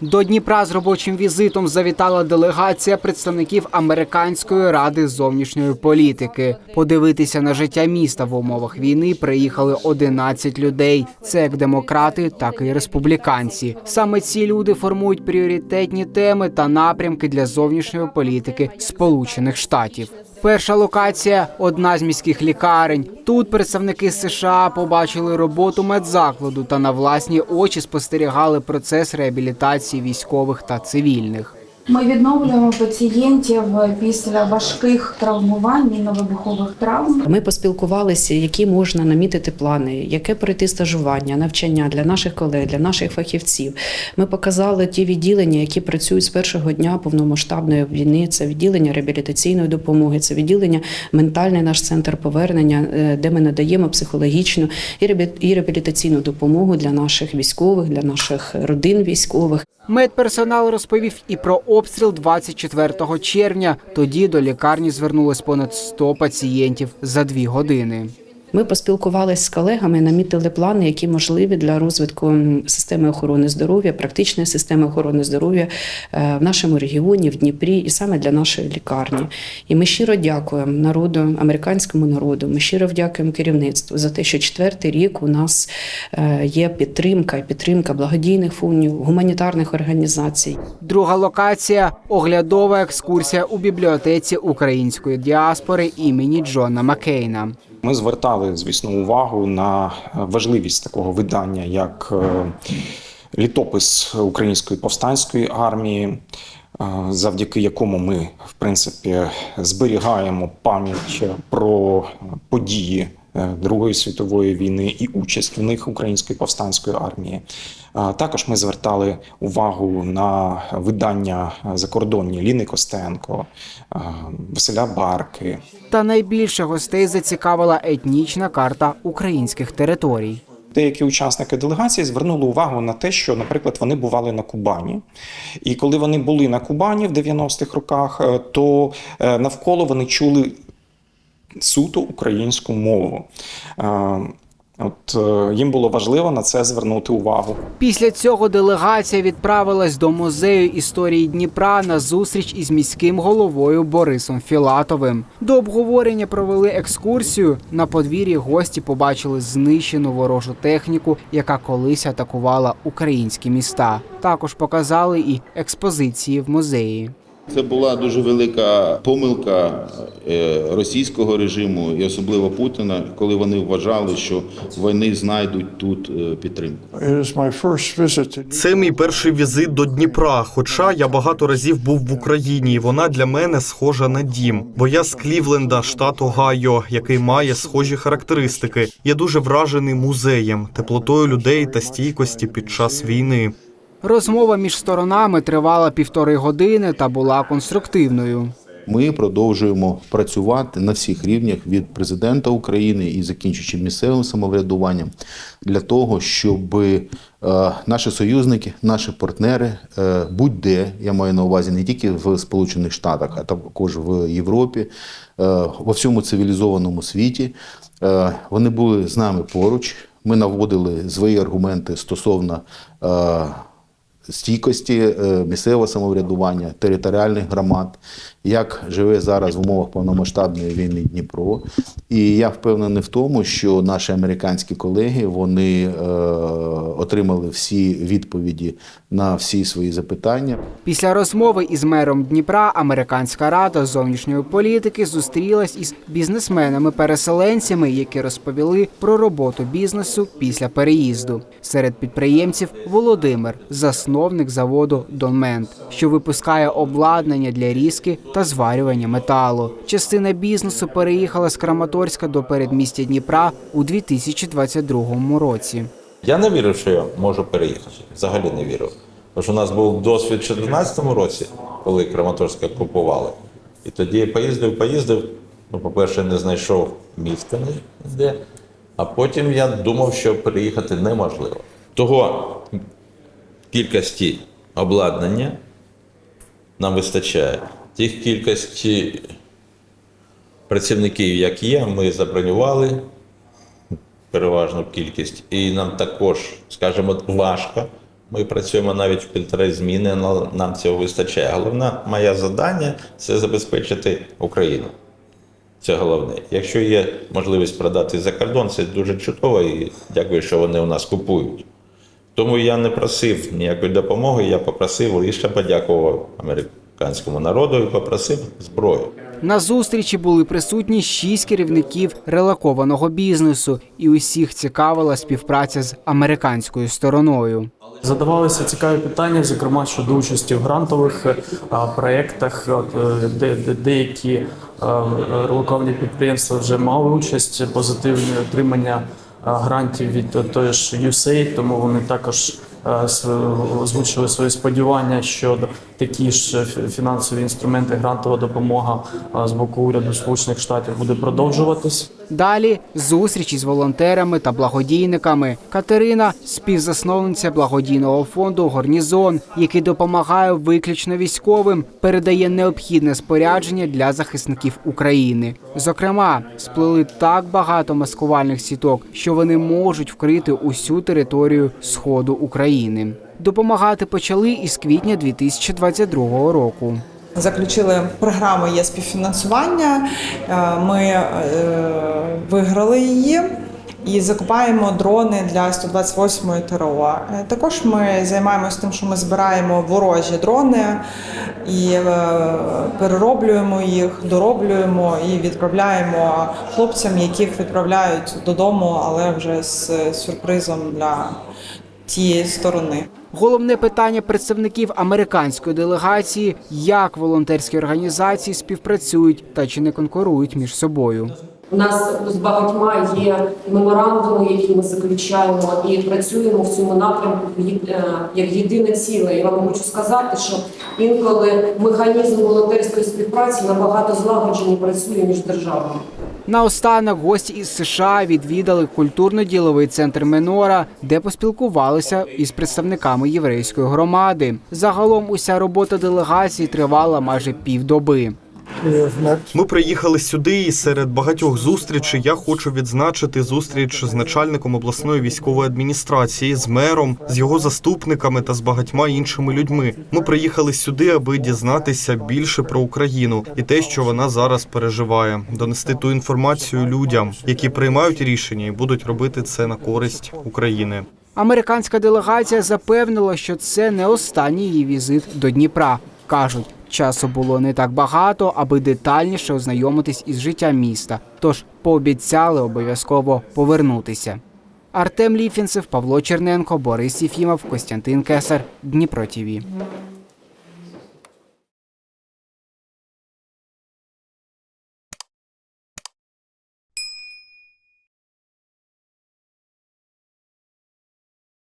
До Дніпра з робочим візитом завітала делегація представників Американської ради зовнішньої політики. Подивитися на життя міста в умовах війни приїхали 11 людей. Це як демократи, так і республіканці. Саме ці люди формують пріоритетні теми та напрямки для зовнішньої політики Сполучених Штатів. Перша локація одна з міських лікарень. Тут представники США побачили роботу медзакладу та на власні очі спостерігали процес реабілітації військових та цивільних. Ми відновлюємо пацієнтів після важких травмувань, мінно-вибухових травм. Ми поспілкувалися, які можна намітити плани, яке пройти стажування, навчання для наших колег, для наших фахівців. Ми показали ті відділення, які працюють з першого дня повномасштабної війни. Це відділення реабілітаційної допомоги, це відділення ментальний наш центр повернення, е, де ми надаємо психологічну і реабілітаційну допомогу для наших військових, для наших родин військових. Медперсонал розповів і про обстріл 24 червня. Тоді до лікарні звернулось понад 100 пацієнтів за дві години. Ми поспілкувалися з колегами, намітили плани, які можливі для розвитку системи охорони здоров'я, практичної системи охорони здоров'я е, в нашому регіоні, в Дніпрі, і саме для нашої лікарні. І ми щиро дякуємо народу, американському народу. Ми щиро вдякуємо керівництву за те, що четвертий рік у нас е, є підтримка, підтримка благодійних фондів, гуманітарних організацій. Друга локація оглядова екскурсія у бібліотеці української діаспори імені Джона Маккейна. Ми звертали, звісно, увагу на важливість такого видання, як е, літопис Української повстанської армії, е, завдяки якому ми, в принципі, зберігаємо пам'ять про події е, Другої світової війни і участь в них Української повстанської армії. Також ми звертали увагу на видання закордонні Ліни Костенко, е, Василя Барки. Та найбільше гостей зацікавила етнічна карта українських територій. Деякі учасники делегації звернули увагу на те, що, наприклад, вони бували на Кубані. І коли вони були на Кубані в 90-х роках, е, то е, навколо вони чули суто українську мову. От е, їм було важливо на це звернути увагу. Після цього делегація відправилась до музею історії Дніпра на зустріч із міським головою Борисом Філатовим. До обговорення провели екскурсію. На подвір'ї гості побачили знищену ворожу техніку, яка колись атакувала українські міста. Також показали і експозиції в музеї. Це була дуже велика помилка е, російського режиму і особливо Путіна, коли вони вважали, що вони знайдуть тут е, підтримку. Це мій перший візит до Дніпра. Хоча я багато разів був в Україні, і вона для мене схожа на дім. Бо я з Клівленда, штат Огайо, який має схожі характеристики. Я дуже вражений музеєм, теплотою людей та стійкості під час війни. Розмова між сторонами тривала півтори години та була конструктивною. Ми продовжуємо працювати на всіх рівнях від президента України і закінчуючи місцевим самоврядуванням для того, щоб е, наші союзники, наші партнери е, будь-де я маю на увазі не тільки в Сполучених Штатах, а також в Європі, е, во всьому цивілізованому світі, вони були з нами поруч. Ми наводили свої аргументи стосовно. Стійкості е, місцевого самоврядування, територіальних громад, як живе зараз в умовах повномасштабної війни Дніпро. І я впевнений в тому, що наші американські колеги вони е, отримали всі відповіді на всі свої запитання. Після розмови із мером Дніпра Американська рада зовнішньої політики зустрілась із бізнесменами-переселенцями, які розповіли про роботу бізнесу після переїзду. Серед підприємців Володимир, засновник заводу Донмент, що випускає обладнання для різки та зварювання металу. Частина бізнесу переїхала з Краматорська до передмістя Дніпра у 2022 році. Я не вірив, що я можу переїхати. Взагалі не вірив. Тому що у нас був досвід у 2014 році, коли Краматорська купували. І тоді я поїздив, поїздив. Ну, по-перше, не знайшов міста ніде, а потім я думав, що переїхати неможливо. Того кількості обладнання нам вистачає. Тих кількості працівників, як є, ми забронювали переважну кількість, і нам також, скажімо, важко Ми працюємо навіть в півтори зміни, але нам цього вистачає. Головне моє завдання це забезпечити Україну. Це головне. Якщо є можливість продати за кордон, це дуже чудово і дякую, що вони у нас купують. Тому я не просив ніякої допомоги, я попросив лише подякував американському народу і попросив зброю. На зустрічі були присутні шість керівників релокованого бізнесу, і усіх цікавила співпраця з американською стороною. Задавалися цікаві питання, зокрема щодо участі в грантових е, проєктах, е, де, де деякі е, релоковані підприємства вже мали участь, позитивне отримання грантів від е, тої ж USAID, тому вони також е, озвучили свої сподівання, що такі ж фі- фінансові інструменти, грантова допомога е, з боку уряду Сполучених Штатів буде продовжуватись. Далі зустрічі з волонтерами та благодійниками. Катерина співзасновниця благодійного фонду Горнізон, який допомагає виключно військовим, передає необхідне спорядження для захисників України. Зокрема, сплели так багато маскувальних сіток, що вони можуть вкрити усю територію сходу України. Допомагати почали із квітня 2022 року. Заключили програму є співфінансування. Е, Ми е, виграли її і закупаємо дрони для 128-ї ТРО. Е, Також ми займаємося тим, що ми збираємо ворожі дрони і перероблюємо їх, дороблюємо і відправляємо хлопцям, яких відправляють додому, але вже з сюрпризом для тієї сторони. Головне питання представників американської делегації: як волонтерські організації співпрацюють та чи не конкурують між собою. У нас з багатьма є меморандуми, які ми заключаємо, і працюємо в цьому напрямку е, як єдине ціле. Я вам хочу сказати, що інколи механізм волонтерської співпраці набагато злагоджений працює між державами. Наостанок гості із США відвідали культурно-діловий центр Менора, де поспілкувалися із представниками єврейської громади. Загалом уся робота делегації тривала майже півдоби. Ми приїхали сюди, і серед багатьох зустрічей я хочу відзначити зустріч з начальником обласної військової адміністрації, з мером, з його заступниками та з багатьма іншими людьми. Ми приїхали сюди, аби дізнатися більше про Україну і те, що вона зараз переживає, донести ту інформацію людям, які приймають рішення і будуть робити це на користь України. Американська делегація запевнила, що це не останній її візит до Дніпра. кажуть, часу було не так багато, аби детальніше ознайомитись із життям міста. Тож пообіцяли обов'язково повернутися. Артем Ліфінцев, Павло Черненко, Борис Єфімов, Костянтин Кесар, Дніпро ТІВІ.